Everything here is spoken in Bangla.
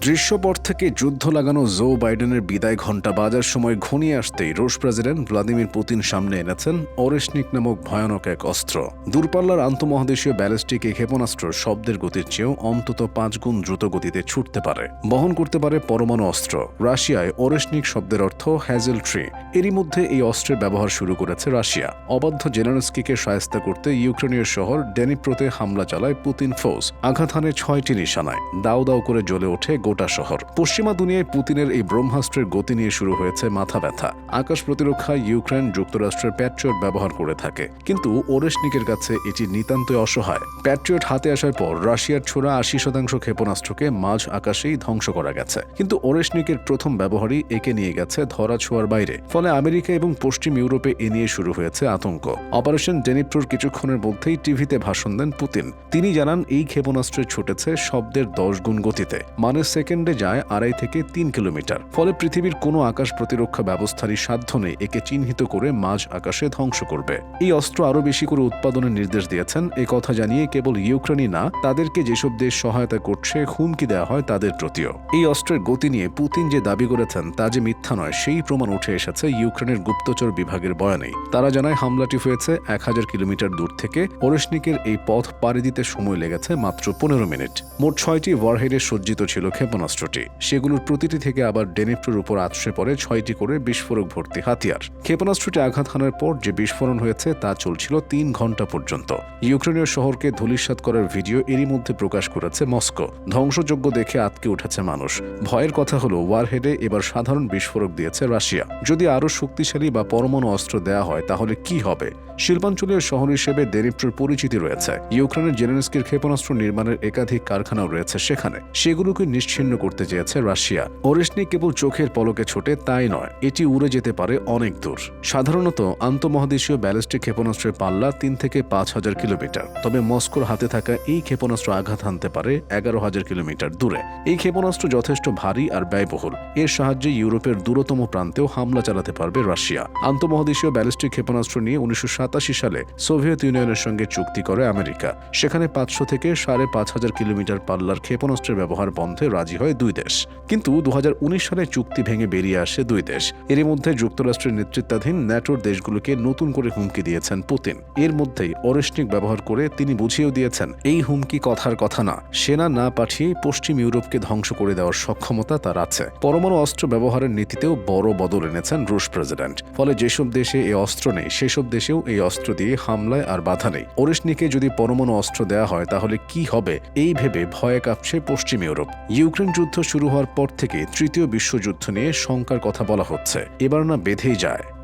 দৃশ্যপট থেকে যুদ্ধ লাগানো জো বাইডেনের বিদায় ঘণ্টা বাজার সময় ঘনিয়ে আসতেই রুশ প্রেসিডেন্ট ভ্লাদিমির পুতিন সামনে এনেছেন অরেশনিক নামক ভয়ানক এক অস্ত্র। দূরপাল্লার আন্তমহাদেশীয় ব্যালিস্টিক এই ক্ষেপণাস্ত্র শব্দের গতির চেয়েও অন্তত পাঁচ গুণ দ্রুত গতিতে ছুটতে পারে। বহন করতে পারে পরমাণু অস্ত্র। রাশিয়ায় অরেশনিক শব্দের অর্থ হ্যাজেল ট্রি। এরই মধ্যে এই অস্ত্রের ব্যবহার শুরু করেছে রাশিয়া। অবাধ্য জেনারস্কিকে সায়স্তা করতে ইউক্রেনীয় শহর ডেনিপ্রোতে হামলা চালায় পুতিন ফৌজ। আঘাত হানে ছয়টি নিশানায়। দাউ দাউ করে জ্বলে ওঠে গোটা শহর। পশ্চিমা দুনিয়ায় পুতিনের এই ব্রহ্মাস্ত্রের গতি নিয়ে শুরু হয়েছে মাথা ব্যথা। আকাশ প্রতিরক্ষায় ইউক্রেন যুক্তরাষ্ট্রের প্যাট্রিয়ট ব্যবহার করে থাকে। কিন্তু ওরেশনিকের কাছে এটি নিতান্তই অসহায়। প্যাট্রিয়ট হাতে আসার পর রাশিয়ার ছোড়া আশি শতাংশ ক্ষেপণাস্ত্রকে মাঝ আকাশেই ধ্বংস করা গেছে। কিন্তু ওরেশনিকের প্রথম ব্যবহারই একে নিয়ে গেছে ধরা ছোঁয়ার বাইরে। ফলে আমেরিকা এবং পশ্চিম ইউরোপে এ নিয়ে শুরু হয়েছে আতঙ্ক। অপারেশন ডেনিপ্রোর কিছুক্ষণের মধ্যেই টিভিতে ভাষণ দেন পুতিন। তিনি জানান, এই ক্ষেপণাস্ত্রে ছুটেছে শব্দের দশ গুণ গতিতে। মানে সেকেন্ডে যায় আড়াই থেকে তিন কিলোমিটার। ফলে পৃথিবীর কোনো আকাশ প্রতিরক্ষা ব্যবস্থারই সাধ্য নেই, একে চিহ্নিত করে মাঝ আকাশে ধ্বংস করবে। এই অস্ত্র আরও বেশি করে উৎপাদনের নির্দেশ দিয়েছেন। এ কথা জানিয়ে কেবল ইউক্রেনই না, তাদেরকে যেসব দেশ সহায়তা করছে, হুমকি দেওয়া হয় তাদের প্রতিও। এই অস্ত্রের গতি নিয়ে পুতিন যে দাবি করেছেন, তা যে মিথ্যা নয়, সেই প্রমাণ উঠে এসেছে ইউক্রেনের গুপ্তচর বিভাগের বয়ানেই। তারা জানায়, হামলাটি হয়েছে এক হাজার কিলোমিটার দূর থেকে। ওরেশনিকের এই পথ পাড়ি দিতে সময় লেগেছে মাত্র পনেরো মিনিট। মোট ছয়টি ওয়ারহেডে সজ্জিত ছিল ক্ষেপণাস্ত্রটি। সেগুলোর প্রতিটি থেকে আবার ডেনিপ্টোর উপর আছড়ে পড়ে ছয়টি করে বিস্ফোরক ভর্তি হাতিয়ার। ক্ষেপণাস্ত্রটি আঘাত হানার পর যে বিস্ফোরণ হয়েছে তা চলছিল তিন ঘণ্টা পর্যন্ত। ইউক্রেনীয় শহরকে ধূলিসাৎ করার ভিডিও এরই মধ্যে প্রকাশ করেছে মস্কো। ধ্বংসযোগ্য দেখে আতকে উঠেছে মানুষ। ভয়ের কথা হলো, ওয়ারহেডে এবার সাধারণ বিস্ফোরক দিয়েছে রাশিয়া। যদি আরও শক্তিশালী বা পরমাণু অস্ত্র দেয়া হয়, তাহলে কি হবে? শিল্পাঞ্চলীয় শহর হিসেবে দেনিপ্টোর পরিচিতি রয়েছে। ইউক্রেনের জেলেনস্কির ক্ষেপণাস্ত্র নির্মাণের একাধিক কারখানাও রয়েছে সেখানে। সেগুলোকে নিশ্চিহ্ন করতে চেয়েছে রাশিয়া। ওরেশনি কেবল চোখের পলকে ছোটে, তাই নয়, এটি উড়ে যেতে পারে অনেক দূর। সাধারণত আন্তঃমহাদেশীয় ব্যালিস্টিক ক্ষেপণাস্ত্রের পাল্লা তিন থেকে পাঁচ হাজার কিলোমিটার। তবে মস্কোর হাতে থাকা এই ক্ষেপণাস্ত্র আঘাত হানতে পারে এগারো হাজার কিলোমিটার দূরে। এই ক্ষেপণাস্ত্র যথেষ্ট ভারী আর ব্যয়বহুল। এর সাহায্যে ইউরোপের দূরতম প্রান্তেও হামলা চালাতে পারবে রাশিয়া। আন্তঃমহাদেশীয় ব্যালিস্টিক ক্ষেপণাস্ত্র নিয়ে উনিশশো সাতাশি সালে সোভিয়েত ইউনিয়নের সঙ্গে চুক্তি করে আমেরিকা। সেখানে পাঁচশো থেকে সাড়ে পাঁচ হাজার কিলোমিটার পাল্লার ক্ষেপণাস্ত্রের ব্যবহার বন্ধে রাজি হয় দুই দেশ। কিন্তু দু সালে চুক্তি ভেঙে বেরিয়ে আসে দুই দেশ। এরই মধ্যে যুক্তরাষ্ট্রের নেতৃত্বাধীন ন্যাটোর দেশগুলোকে নতুন করে হুমকি দিয়েছেন পুতিন। এর মধ্যেই অরেশনিক ব্যবহার করে তিনি বুঝিয়েও দিয়েছেন, এই হুমকি কথার কথা না। সেনা না পাঠিয়ে পশ্চিম ইউরোপকে ধ্বংস করে দেওয়ার সক্ষমতা তার আছে। পরমাণু অস্ত্র ব্যবহারের নীতিতেও বড় বদল এনেছেন রুশ প্রেসিডেন্ট। ফলে যেসব দেশে এই অস্ত্র নেই, সেসব দেশেও এই অস্ত্র দিয়ে হামলায় আর বাধা নেই। ওরেশনিকে যদি পরমাণু অস্ত্র দেওয়া হয়, তাহলে কি হবে? এই ভেবে ভয়ে কাঁপছে পশ্চিম ইউরোপ। ইউক্রেন যুদ্ধ শুরু হওয়ার পর থেকে তৃতীয় বিশ্বযুদ্ধ নিয়ে শঙ্কার কথা বলা হচ্ছে। এবার না বেঁধেই যায়।